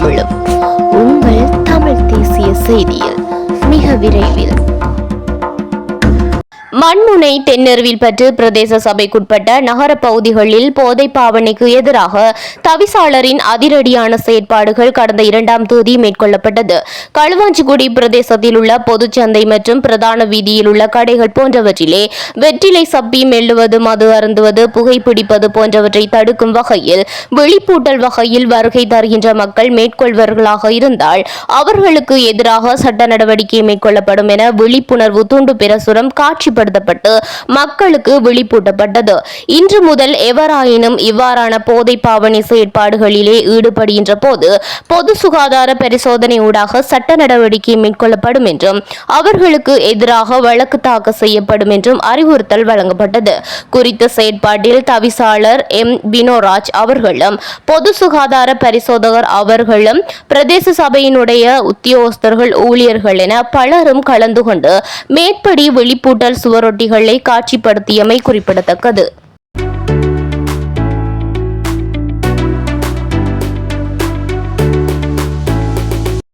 தமிழும் உங்கள் தமிழ் தேசிய செய்தியில் மிக விரைவில் மண்முனை தென்னருவில் பற்று பிரதேச சபைக்குட்பட்ட நகர பகுதிகளில் போதை பாவனைக்கு எதிராக தவிசாளரின் அதிரடியான செயற்பாடுகள் கடந்த இரண்டாம் தேதி மேற்கொள்ளப்பட்டது. களுவாஞ்சிக்குடி பிரதேசத்தில் உள்ள பொதுச்சந்தை மற்றும் பிரதான வீதியில் உள்ள கடைகள் போன்றவற்றிலே வெற்றிலை சப்பி மெல்லுவது மது அருந்துவது புகைப்பிடிப்பது போன்றவற்றை தடுக்கும் வகையில் விழிப்பூட்டல் வகையில் வருகை தருகின்ற மக்கள் மேற்கொள்வர்களாக இருந்தால் அவர்களுக்கு எதிராக சட்ட நடவடிக்கை மேற்கொள்ளப்படும் என விழிப்புணர்வு துண்டு பிரசுரம் காட்சிப்படுத்தப்பட்டு மக்களுக்கு விழிப்பூட்டப்பட்டது இன்று முதல் எவராயினும் இவ்வாறான போதை பாவனை செயற்பாடுகளிலே ஈடுபடுகின்ற போது பொது சுகாதார பரிசோதனையூடாக சட்ட நடவடிக்கை மேற்கொள்ளப்படும் என்றும் அவர்களுக்கு எதிராக வழக்கு தாக்கல் செய்யப்படும் என்றும் அறிவுறுத்தல் வழங்கப்பட்டது. குறித்த செயற்பாட்டில் தவிசாளர் எம். பினோராஜ் அவர்களும் பொது சுகாதார பரிசோதகர் அவர்களும் பிரதேச சபையினுடைய உத்தியோகஸ்தர்கள் ஊழியர்கள் என பலரும் கலந்து கொண்டு மேற்படி விழிப்பூட்டல் சுவரொட்டிகளை காட்சிப்படுத்தியமை குறிப்பிடத்தக்கது.